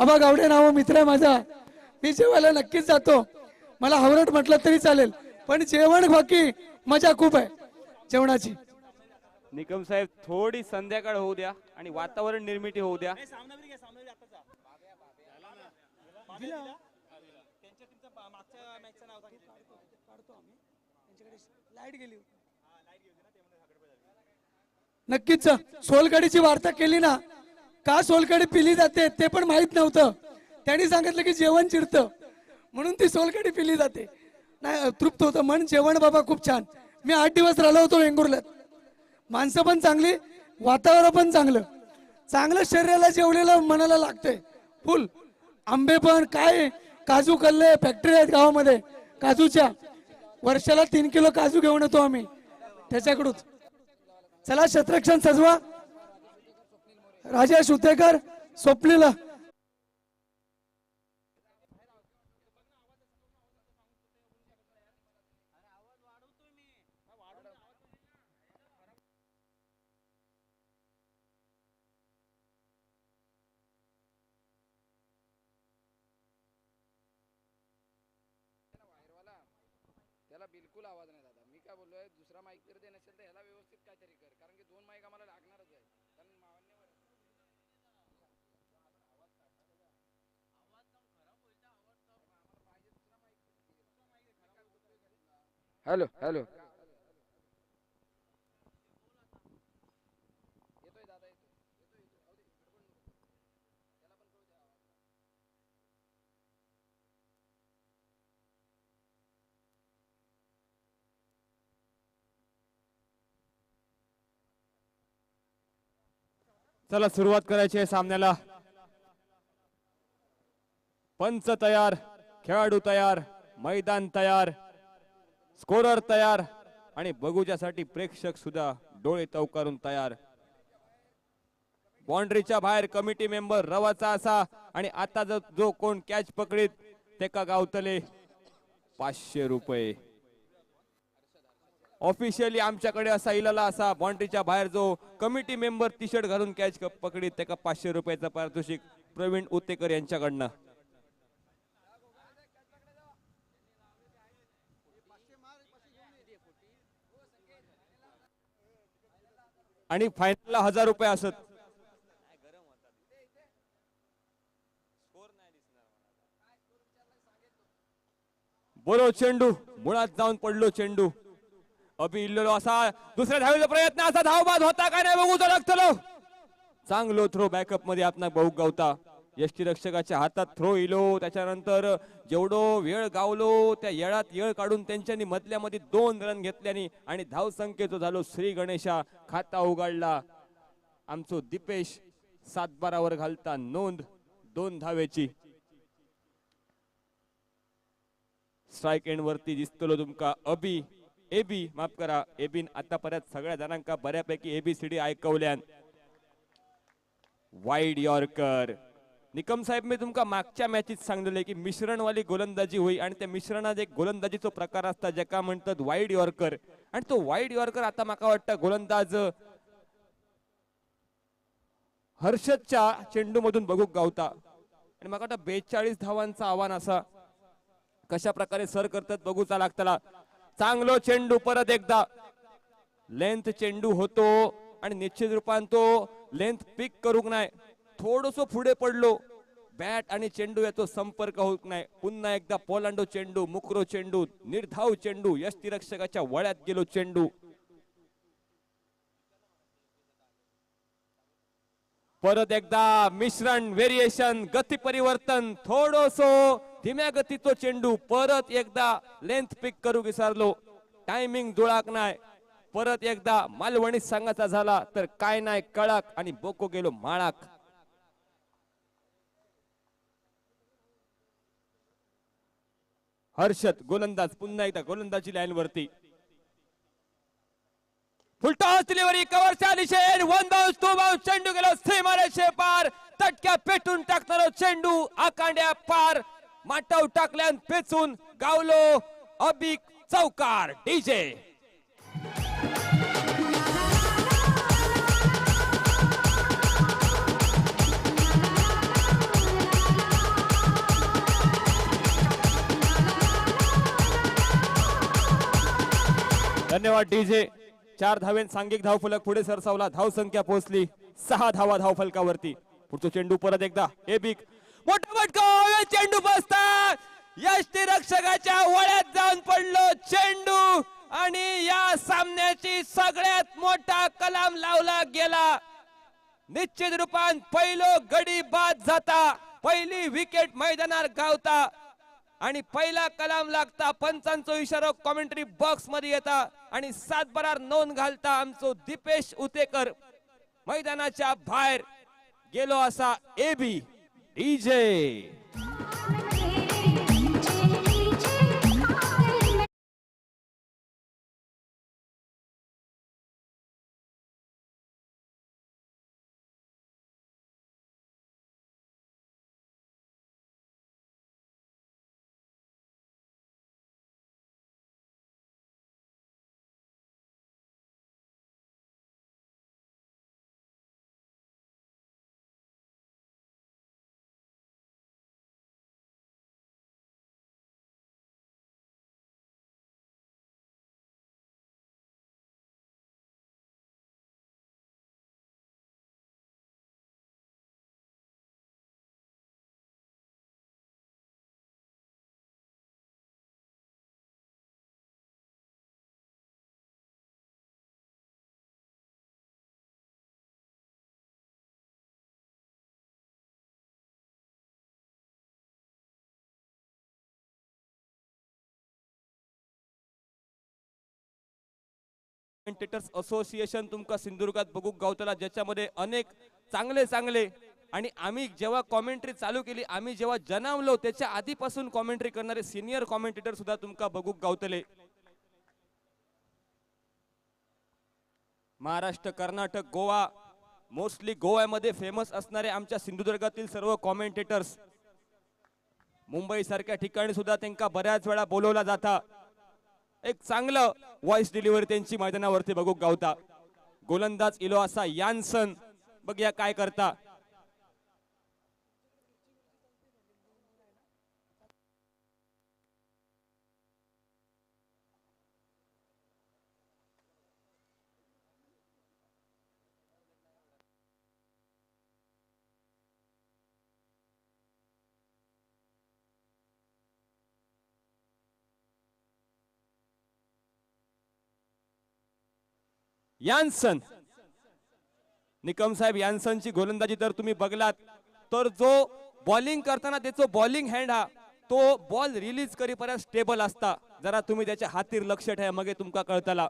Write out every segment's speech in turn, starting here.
आबा गावडे नाव मित्र आहे माझा. मी जेवायला नक्कीच जातो. मला हावरट म्हटलं तरी चालेल. पण जेवण बाकी मजा खूप आहे. जेवणाची. निकम साहेब थोडी संध्याकाळ होऊ द्या आणि वातावरण निर्मिती होऊ द्या. नक्कीच सोलकडीची वार्ता केली ना. का सोलकडी पिली जाते ते पण माहीत नव्हतं. त्यांनी सांगितलं की जेवण चिरतं म्हणून ती सोलकडी पिली जाते. नाही तृप्त होतं. मन जेवण बाबा खूप छान. मी आठ दिवस राहिलो होतो वेंगुर्ल्यात. माणसं पण चांगली वातावरण पण चांगलं. चांगलं शरीराला जेवलेलं मनाला लागतंय. फुल. आंबे पण काय? काजू कल्ले फॅक्टरी आहेत गावामध्ये. काजूच्या. वर्षाला तीन किलो काजू घेऊन येतो आम्ही. त्याच्याकडून. चला शत्रक्षण सजवा. राजेश उतेकर स्वप्नील त्याला बिलकुल आवाज नाही दादा मी काय बोललोय दुसरा माईक जर ते नसेल तर ह्याला व्यवस्थित काहीतरी कर कारण की दोन माईक आम्हाला लागणारच आहे कारण मान्यवर हॅलो हॅलो येतोय दादा येतोय येतोय येतोय अहो, ते गडबड नको. त्याला पण कळू हॅलो हॅलो चला सुरुवात करायची आहे सामन्याला. पंच तयार खेळाडू तयार मैदान तयार. स्कोरर तयार आणि बघूच्यासाठी प्रेक्षक सुद्धा डोळे तवकारून तयार. बाउंड्रीच्या बाहेर कमिटी मेंबर रवाचा असा आणि आता जो जो कोण कॅच पकडीत ते का गावतले? पाचशे रुपये. ऑफिशियली आमच्याकडे असा इलाला असा बाउंड्रीच्या बाहेर जो कमिटी मेंबर टी शर्ट घालून कॅच पकडीत त्याका पाचशे रुपयाचं पारितोषिक प्रवीण उतेकर यांच्याकडनं. आणि फायनलला हजार रुपये असत. बोलो चेंडू मुळात जाऊन पडलो चेंडू. अभि इल्लो असा दुसऱ्या धावेचा प्रयत्न असा धावबाद होता का नाही बघू लागतलो चांगलो थ्रो बॅकअपमध्ये आपण बहु गावता. यष्टीरक्षकाच्या हातात थ्रो इलो त्याच्यानंतर जेवढो वेळ गावलो त्या येळात येळ काढून त्यांच्यानी मधल्यामध्ये दोन रन घेतल्यानी आणि धाव संख्येचो झालो. श्री गणेशा खाता उघडला आमचो दिपेश सातबारावर घालता. नोंद दोन धावेची. स्ट्राईक एंड वरती दिसतलो तुमका. अबी एबी माफ करा. एबीन आतापर्यंत सगळ्या जणांका बऱ्यापैकी एबीसीडी ऐकवल्यान. वाईड यॉर्कर निकम साहेब मी तुमका मागच्या मॅचीत सांगलेले की मिश्रणवाली गोलंदाजी होई आणि त्या मिश्रणात एक गोलंदाजीचो प्रकार असता ज्याका म्हणतात वाईड यॉर्कर. आणि तो वाईड यॉर्कर आता माका वाटतं गोलंदाज हर्षदच्या चेंडू मधून बघूक गावता. आणि माका वाटतं बेचाळीस धावांचं आव्हान असा. कशा प्रकारे सर करतात बघूचा लागतला. चांगलो चेंडू परत एकदा. लेंथ चेंडू होतो आणि निश्चित रूपान तो लेंथ पिक करूक नाही थोडस पुढे पडलो बॅट आणि चेंडू याचा संपर्क होत नाही. पुन्हा एकदा पोलांडो चेंडू मुक्रो चेंडू निर्धाव चेंडू यष्टीरक्षकाच्या वळ्यात गेलो चेंडू. परत एकदा मिश्रण व्हेरिएशन गती परिवर्तन थोडस धीम्या गतीचो चेंडू परत एकदा लेंथ पिक करू विसरलो. टायमिंग जुळाक नाही. परत एकदा मालवणीत सांगायचा झाला तर काय नाही कळाक आणि बोको गेलो माळाक. हर्षद गोलंदाज पुन्हा एकदा गोलंदाजी लाईन वरती. फुलटॉस डिलिव्हरी कव्हरच्या दिशेन वन बाउन्स टू बाउन्स चेंडू गेलो सीमारेषे पार. तटक्या पेटून टाकणारा चेंडू आकांड्या पार. माटाव टाकल्यान पेचून गावलो अबिक चौकार डीजे धन्यवाद डीजे. चार धावेन सांघिक धावफलक पुढे सरसावला. धाव संख्या पोहोचली. सहा धावा धावफलकावरती. पुढचा चेंडू परत एकदा. हे बिक मोठा फटका चेंडू बसतात यष्टी रक्षकाच्या वळ्यात जाऊन पडलो. चेंडू आणि या सामन्याची सगळ्यात मोठा कलाम लावला गेला. निश्चित रूपान पहिलो गडी बाद जाता पहिली विकेट मैदानात गावता. आणि पहिला कलाम लागता पंचांचो इशारो कॉमेंट्री बॉक्समध्ये येता आणि सातबारार नोंद घालता आमचो दीपेश उतेकर. मैदानाच्या बाहेर गेलो असा A B DJ commentators association तुमका सिंधुदुर्गात बघूक गावतला ज्याच्यामध्ये अनेक चांगले चांगले आणि आम्ही जेव्हा कॉमेंट्री चालू केली आम्ही जेव्हा जनावलो त्याच्या आधीपासून कॉमेंट्री करणारे सिनियर कॉमेंटेटर सुद्धा तुमका बघूक गावतले. महाराष्ट्र कर्नाटक गोवा मोस्टली गोव्यामध्ये फेमस असणारे आमच्या सिंधुदुर्गातील सर्व कॉमेंटेटर्स मुंबई सारख्या ठिकाणी सुद्धा त्यांना बऱ्याच वेळा बोलवला जाता. एक चांगलं व्हॉइस डिलिव्हरी त्यांची मैदानावरती बघू गावता. गोलंदाज इलो असा यानसन बघूया काय करता. यानसन निकम साहेब यान्सनची गोलंदाजी जर तुम्ही बघलात तर जो बॉलिंग करताना त्याचो बॉलिंग हँड हा तो बॉल रिलीज करीपर्यंत स्टेबल असता. जरा तुम्ही त्याच्या हातीर लक्ष ठेवा मग तुमका कळतला.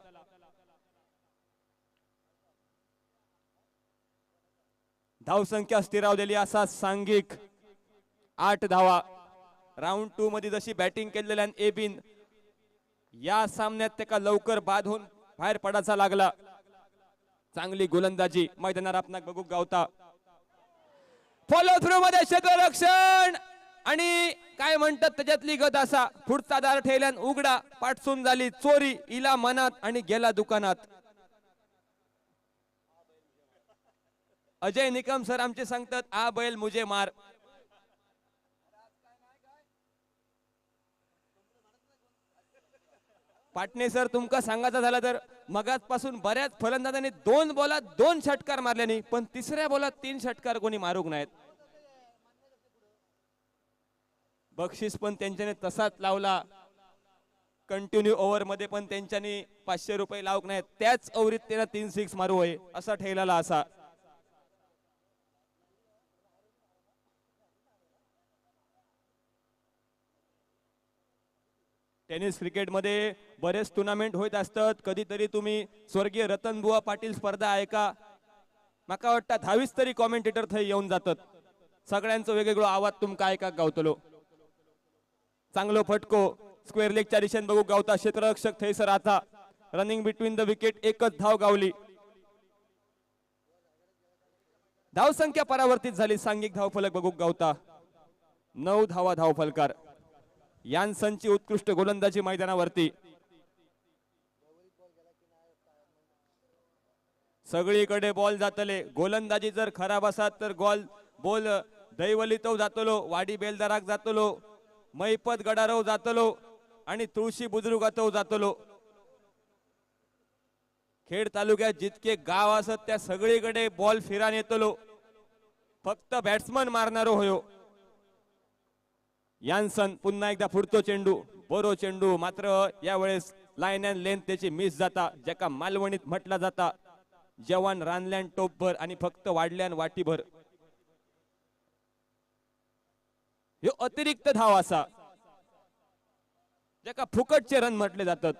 धावसंख्या स्थिरावलेली असा सांघिक. आठ धावा. राऊंड टू मध्ये जशी बॅटिंग केलेल्या एबिन या सामन्यात त्याका लवकर बाद होऊन बाहेर पडायचा लागला. चांगली गोलंदाजी मैदानावर आपणाक बघू गावता. फॉलो थ्रू मध्ये क्षेत्ररक्षण आणि काय म्हणतात त्याच्यातली गत असा? पुढचा दार ठेवल्यान उघडा पाठसून झाली चोरी इला मनात आणि गेला दुकानात. अजय निकम सर आमचे सांगतात आ बैल मुझे मार. पाटणे सर तुमका सांगायचं झालं तर? मगातपासून बऱ्याच फलंदाजांनी दोन बॉलात दोन षटकार मारल्यानी पण तिसऱ्या बॉलात तीन षटकार कोणी मारूक नाहीत बक्षीस पण त्यांच्याने तसाच लावला. कंटिन्यू ओव्हरमध्ये पण त्यांच्यानी पाचशे रुपये लावक नाहीत त्याच ओव्हरीत त्यांना तीन सिक्स मारू होय असा ठेवलेला असा. टेनिस क्रिकेटमध्ये बरेच टुर्नामेंट होत असतात. कधीतरी तुम्ही स्वर्गीय रतन बुवा पाटील स्पर्धा ऐका माका वाटतं दहावीस तरी कॉमेंटेटर थंय येऊन जातात. सगळ्यांचं वेगवेगळं आवाज तुमका ऐका गावतलो? चांगलो फटको. स्क्वेअर लेगच्या दिशेने बघू गावता क्षेत्ररक्षक थैसर आता. रनिंग बिटवीन द विकेट एकच धाव गावली. धावसंख्या परावर्तित झाली. सांघिक धावफलक बघू गावता. नऊ धावा धावफलकार. यांसनची उत्कृष्ट गोलंदाजी मैदानावरती. सगळीकडे बॉल जातले. गोलंदाजी जर खराब असत तर गॉल बॉल दैवलितव जातलो वाडी बेलदाराक जातलो मैपत गडारव जातलो आणि तुळशी बुद्रुगातव जातलो. खेड तालुक्यात जितके गाव असत त्या सगळीकडे बॉल फिरान येतलो. फक्त बॅट्समन मारणारो होयो. यान्सन पुन्हा एकदा फुडतो चेंडू बरो चेंडू. मात्र यावेळेस लाईन अँड लेंथ त्याची मिस जाता ज्याका मालवणीत म्हटला जाता. जवान रानल्यान टोपभर आणि फक्त वाढल्यान वाटीभर. ह्यो अतिरिक्त धाव असा ज्याका फुकटचे रन म्हटले जातात.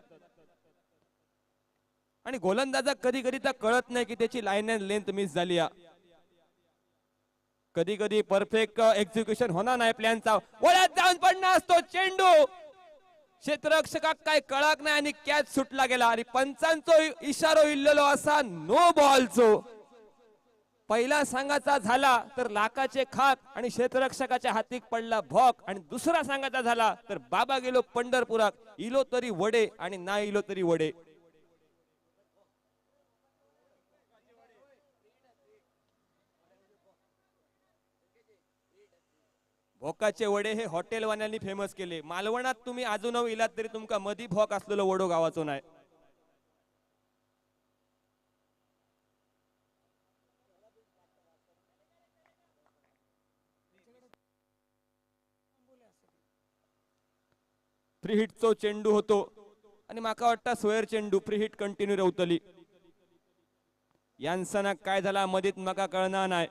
आणि गोलंदाजा कधी कधी तर कळत नाही की त्याची लाईन अँड लेंथ मिस झाली आहे कधी कधी परफेक्ट एक्झिक्युशन होणार नाही प्लॅनचा वळ्यात जाऊन पडणार असतो चेंडू. क्षेत्ररक्षकाक काय कळक नाही आणि कॅच सुटला गेला. आणि पंचांचो इशारो इल्लेलो असा नो बॉलचो पहिला सांगाचा झाला तर लाखाचे खाक आणि क्षेत्ररक्षकाच्या हातीक पडला भॉक. आणि दुसरा सांगाचा झाला तर बाबा गेलो पंढरपुरात इलो तरी वडे आणि ना इलो तरी वडे. भोकाचे वडे हे हॉटेलवाल्यांनी फेमस केले. मालवणात तुम्ही अजून इलात तरी तुमका मधी भोक असलेलो वडो गावाचो नाही फ्री हिटचो चेंडू होतो. आणि माका वाटतं सोयर चेंडू फ्री हिट कंटिन्यू रवतली. यांसना काय झाला मधीत माका कळणार नाही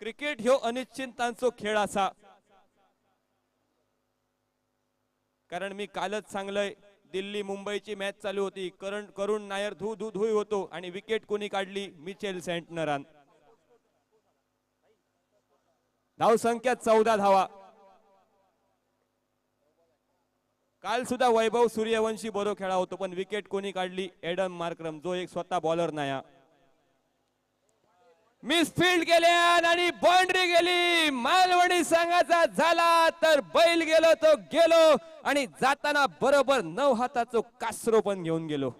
क्रिकेट ह्यो अनिश्चितांचो खेळ असा कारण मी कालच सांगलंय दिल्ली मुंबईची मॅच चालू होती. करण करुण नायर धू धू धुई होतो आणि विकेट कोणी काढली? मिचेल सेंटनरान. धावसंख्या चौदा धावा. काल सुद्धा वैभव सूर्यवंशी बरो खेळा होतो पण विकेट कोणी काढली? एडम मार्क्रम जो एक स्वतः बॉलर नाही मिसफील्ड केल्या आणि बाउंड्री गेली. मालवणी संघाचा झाला तर बैल गेलो तो गेलो आणि जाताना बरोबर नऊ हाताचं कासरो पण घेऊन गेलो.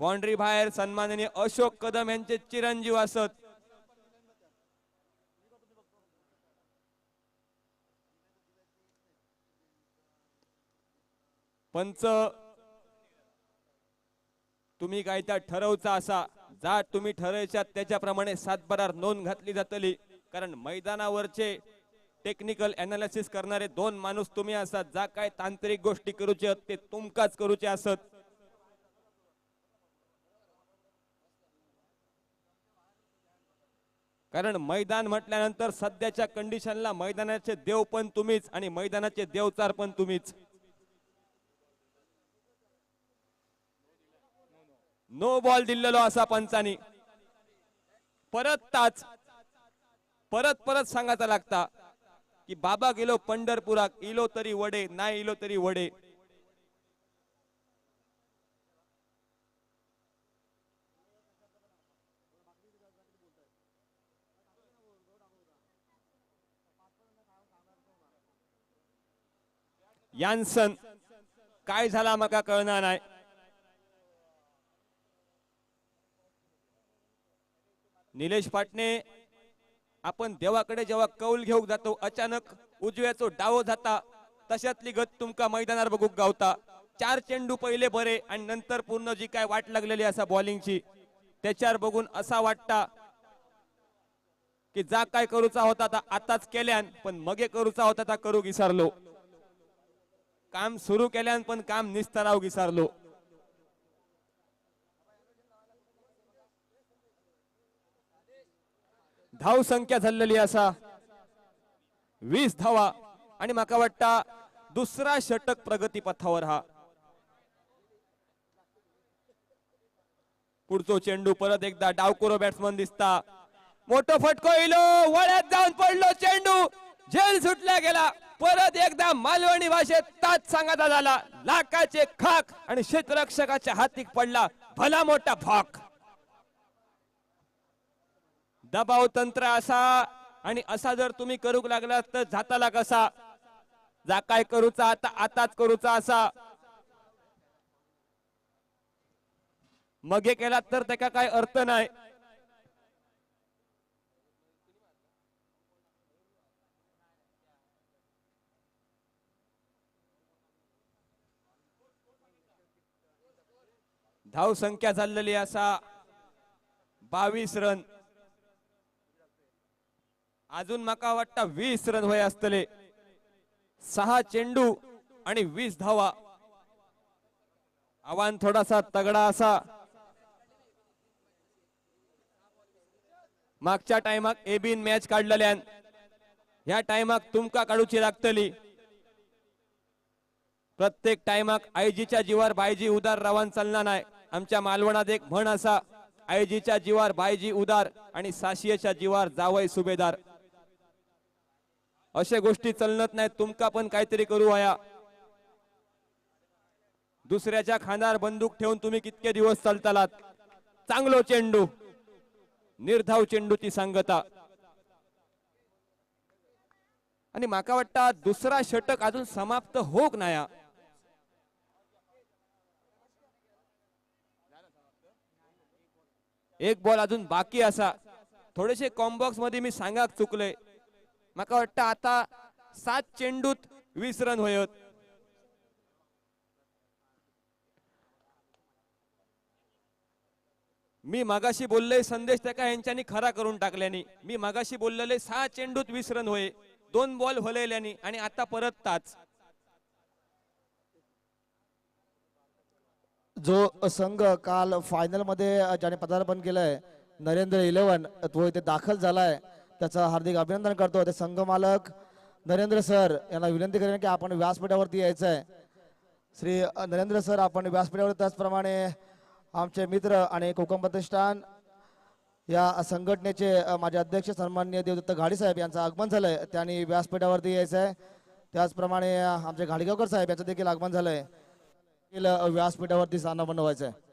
बाउंड्री बाहेर सन्माननीय अशोक कदम यांचे चिरंजीव असत. पंच तुम्ही काय त्या ठरवचा असा? जात तुम्ही ठरवायच्या त्याच्याप्रमाणे सातबारार नोंद घातली जातली. कारण मैदानावरचे टेक्निकल अनालिसिस करणारे दोन माणूस तुम्ही असतात जा काय तांत्रिक गोष्टी करूचे ते तुमकाच करूचे असत. कारण मैदान म्हटल्यानंतर सध्याच्या कंडिशनला मैदानाचे देव पण तुम्हीच आणि मैदानाचे देवचार पण तुम्हीच. नो बॉल दिलेलो असा पंचानी. परत ताच परत परत सांगायचा लागता की बाबा गेलो पंढरपुराक इलो तरी वडे नाही इलो तरी वडे. यानसन काय झाला मका कळणार नाही. निलेश पाटणे आपण देवाकडे जेव्हा कौल घेऊक जातो अचानक उजव्याचो डावो जाता तशातली गत तुमका मैदानावर बघूक गावता. चार चेंडू पहिले बरे आणि नंतर पूर्ण जी काय वाट लागलेली असा बॉलिंगची त्याच्यावर बघून असा वाटता की जा काय करूचा होता ता आताच केल्यान पण मगे करूचा होता ता करू विसरलो काम सुरू केल्यान पण काम निस्तराव विसरलो धाव संख्या झालेली असा. वीस धावा. आणि माका वाटता दुसरा षटक प्रगती पथावर हा. पुढचो चेंडू परत एकदा डावकुरो बॅट्समन दिसता. मोठो फटको इलो. वळ्यात जाऊन पडलो चेंडू. झेल सुटला गेला. परत एकदा मालवणी भाषेत ताच सांगायचा झाला. लाखाचे खाक आणि क्षेत्ररक्षकाच्या हातीक पडला भला मोठा फाक. दबाव तंत्र असा आणि असा जर तुम्ही करूक लागला तर जाताला कसा जा काय करूचा आता आताच करूचा असा. मगे केला तर त्याचा काय अर्थ नाही. धाव संख्या चाललेली असा. बावीस रन. अजून म्हाका वाटतं वीस रन वय असतले. सहा चेंडू आणि वीस धावा. आव्हान थोडासा तगडा असा. मागच्या टायमाक एबीन मॅच काढलेल्यान. ह्या टायमाक तुमका काढूची लागतली. प्रत्येक टायमाक आयजीच्या जीवार बायजी उदार रावान चलना नाही आमच्या मालवणात एक म्हण असा आयजीच्या जीवार बायजी उदार आणि साशियेच्या जीवार जावय सुभेदार. अशा गोष्टी चलनत नाहीत. तुमका पण काहीतरी करू वया दुसऱ्याच्या खांदार बंदूक ठेवून तुम्ही कितके दिवस चालतालात? चांगलो चेंडू. निर्धाव चेंडूची सांगता. आणि माका वाटतं दुसरा षटक अजून समाप्त होक नाया. एक बॉल अजून बाकी असा. थोडेसे कॉम्बॉक्समध्ये मी सांगाक चुकले. माका वाटतं आता सात चेंडूत वीस रन होयत. मी मागाशी बोलले संदेश त्या यांच्यानी खरा करून टाकल्यानी. मी मागाशी बोललेले सहा चेंडूत वीस रन होय दोन बॉल हलवल्यानी आणि आता परत ताच. जो संघ काल फायनलमध्ये ज्याने पदार्पण केलंय नरेंद्र इलेव्हन तो इथे दाखल झालाय. त्याचं हार्दिक अभिनंदन करतो. ते संघ मालक नरेंद्र सर यांना विनंती करेन की आपण व्यासपीठावरती यायचं आहे श्री नरेंद्र सर आपण व्यासपीठावर त्याचप्रमाणे आमचे मित्र आणि कोकम प्रतिष्ठान या संघटनेचे माझे अध्यक्ष सन्माननीय देवदत्त घाडी साहेब यांचं आगमन झालंय. त्यांनी व्यासपीठावरती यायचं आहे त्याचप्रमाणे आमचे घाडीगावकर साहेब यांचं देखील आगमन झालंय. व्यासपीठावरती सामना बनवायचं आहे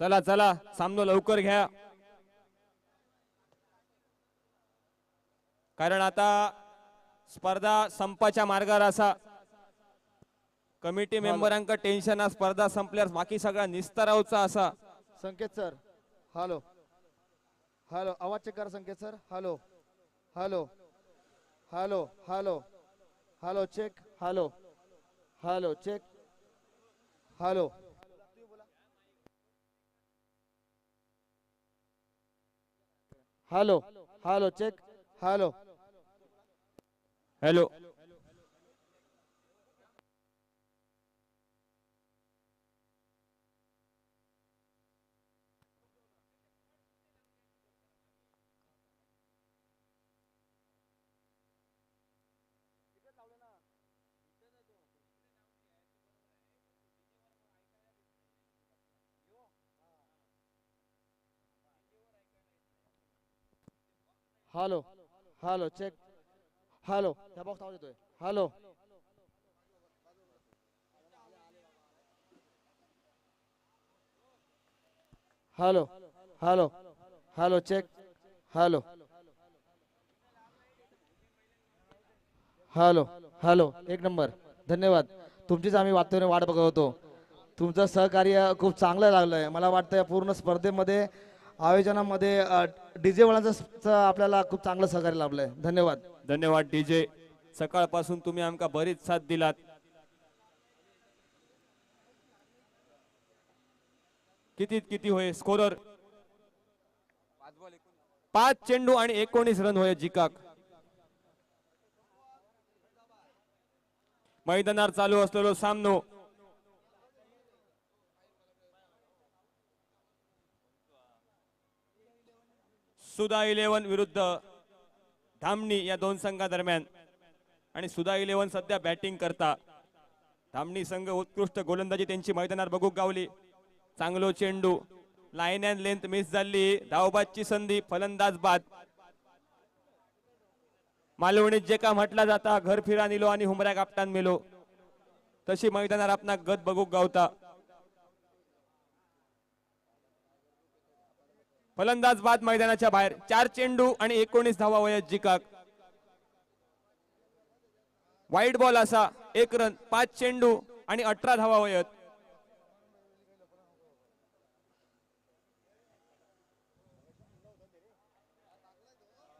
चला चला. सामनो लवकर घ्या. कारण आता स्पर्धा संपाच्या मार्गावर असा कमिटी मेंबरांका टेन्शन स्पर्धा संपल्यावर बाकी सगळा निस्तारावचा असा संकेत सर हॅलो. हॅलो आवाज चेक करा Sanket sir. Hello. Hello. Hello hello. Hello check hello. Hello check hello. Hello. Hello check hello. Hello hello hello check hello त्या बॉक्स आवाज येतोय hello hello hello hello check hello hello hello एक number. धन्यवाद. तुमचीच आम्ही वातावरण वाट बघत होतो. तुमचं सहकार्य खूप चांगलं लागलंय. मला वाटतं या पूर्ण स्पर्धेमध्ये आयोजनामध्ये डीजे वाल्यांचं आपल्याला खूप चांगलं सहकार्य लाभलंय. धन्यवाद. धन्यवाद डीजे. सकाळपासून तुम्ही आमका बरीच साथ दिलात. किती किती होय स्कोरर? पाच चेंडू आणि एकोणीस रन होय जिकाक. मैदानावर चालू असलेलो सामनो. सुधा इलेव्हन विरुद्ध धामणी या दोन संघादरम्यान. आणि सुधा इलेव्हन सध्या बॅटिंग करता. धामणी संघ उत्कृष्ट गोलंदाजी त्यांची मैदानात बघू गावली. चांगलो चेंडू. लाईन अँड लेंथ मिस झाली. धावबादची संधी फलंदाज बाद. मालवणीत जे का म्हटला जाता घर फिरा निलो आणि हुमऱ्या कापटान मेलो. तशी मैदानात आपणा गत बघू गावता. फलंदाज बाद मैदानाच्या बाहेर. चार चेंडू आणि एकोणीस धावा वयात जिकाक. वाईट बॉल असा एक रन पाच चेंडू आणि अठरा धावा वयत.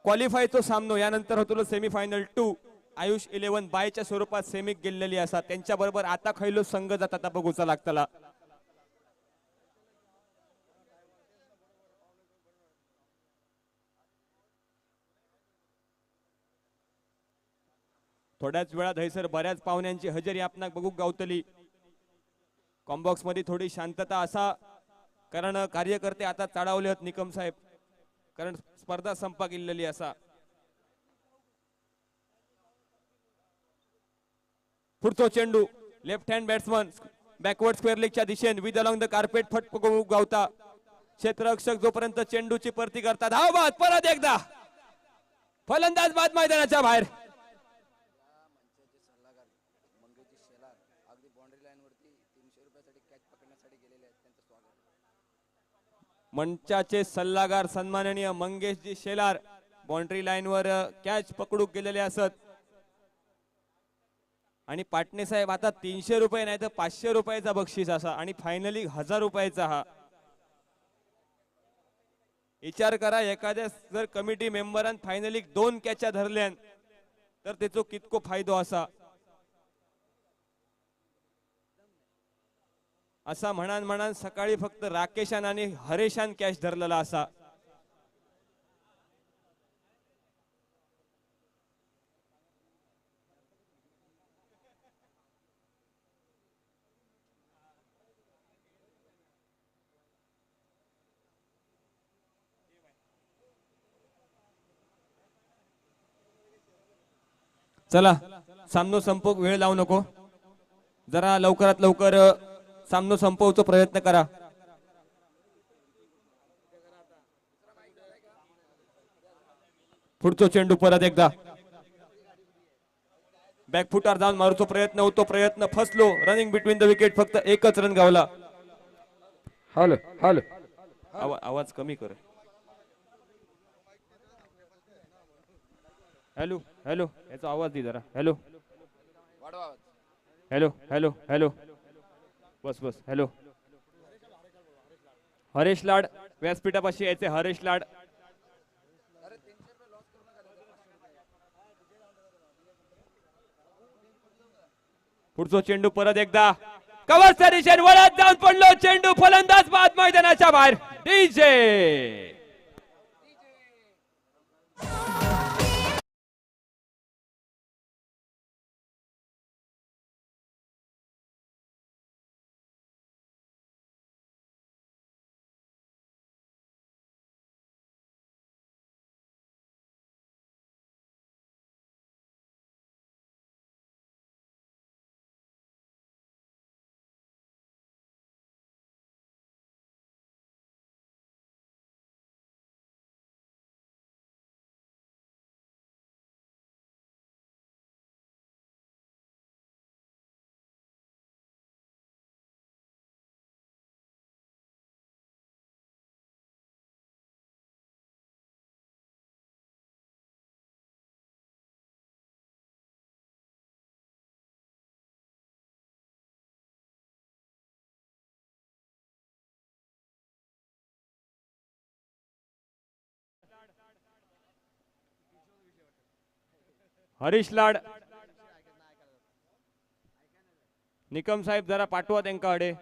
क्वालिफायचो सामनो यानंतर होतो सेमीफायनल टू आयुष इलेव्हन बायच्या स्वरूपात सेमीक गेलेली असा. त्यांच्याबरोबर आता खैलो संघ जात आता बघूचा लागतला थोड्याच वेळात हैसर बऱ्याच पाहुण्यांची हजेरी आपणाक बघूक गावतली. कॉम्बॉक्समध्ये थोडी शांतता असा कारण कार्यकर्ते आता चढावले आहेत निकम साहेब. कारण स्पर्धा संपाक इल्लेली असा. पुढचो चेंडू left hand batsman backward square लेगच्या दिशेन विद अलॉंग द कार्पेट फट बघूक गावता. क्षेत्ररक्षक जोपर्यंत चेंडूची परती करता धाव बाद परत एकदा. फलंदाज बाद मैदानाच्या बाहेर मंचाचे सल्लागार मंगेशजी शेलार अगदी बाउंड्री लाईनवरती तीनशे रुपयासाठी कॅच पकडण्यासाठी गेलेले आहेत त्यांचं स्वागत मंचाचे सल्लागार सन्माननीय मंगेशजी शेलार बाउंड्री लाईनवर कॅच पकडूक गेलेले असत. आणि पाटणे साहेब आता तीनशे रुपये नाही तर पाचशे रुपयाचा बक्षीस असा आणि फायनली हजार रुपयाचा हा. विचार करा एखाद्या जर कमिटी मेंबरान फायनली दोन कॅच्या धरल्यान तर त्याचो कितको फायदो असा. असा म्हणान म्हणान सकाळी फक्त राकेशान आणि हरेशान कॅश धरलेला असा. चला सामनो संपोक वेळ लावू नको. जरा लवकरात लवकर सामनो संपवचा प्रयत्न करा. पुढचो चेंडू परत एकदा. बॅकफुटार जाऊन मारूचो प्रयत्न होतो प्रयत्न फसलो. रनिंग बिटवीन द विकेट फक्त एकच रन गावला. Hello hello. आवा- आवाज कमी कर. Hello hello. याचा आवाज दे जरा. हॅलो. वाढवा आवाज. Hello hello hello. बस बस. हॅलो हरेश लाड व्यासपीठापाशी यायचे. हरेश लाड. पुढचो चेंडू परत एकदा. कवरच्या दिशेने वळत जाऊन पडलो. चेंडू फलंदाज बाद मैदानाच्या बाहेर. डीजे हरीश लाड. निकम साहेब जरा पाठवा त्यांका अडे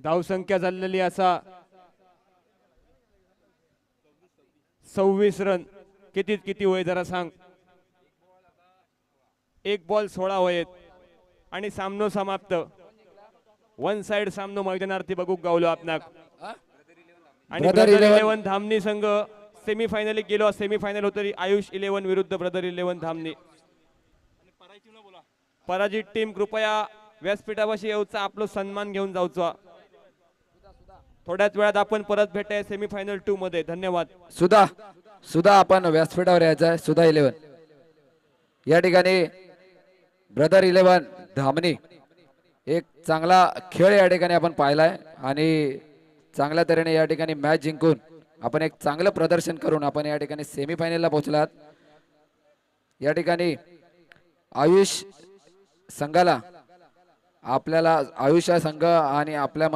धावसंख्या झालेली असा सव्वीस रन. कितीत किती होय जरा सांग. एक बॉल सोळा वयत आणि सामनो समाप्त. वन साइड सामनो मैदानार्थी बघूक गावलो आपणाक. आणि ब्रदर 11 इलेव्हन धामणी संघ सेमी फायनल गेलो. सेमी फायनल होतरी आयुष इलेव्हन विरुद्ध ब्रदर इलेव्हन धामणी. पराजित टीम कृपया व्यासपीठापाशी येऊचा आपलो सन्मान घेऊन जाऊचा. थोड्याच वेळात आपण परत भेटाय सेमी फायनल टू मध्ये. धन्यवाद. सुधा सुधा आपण व्यासपीठावर यायचं आहे सुधा इलेव्हन या ठिकाणी ब्रदर इलेव्हन धामणी एक चांगला खेळ या ठिकाणी आपण पाहिलाय आणि चांगल्या तऱ्हेने या ठिकाणी मॅच जिंकून आपण एक चांगलं प्रदर्शन करून आपण या ठिकाणी सेमीफायनलला पोहोचलात. या ठिकाणी आयुष संघाला आपल्याला आयुष संघ आणि आपल्या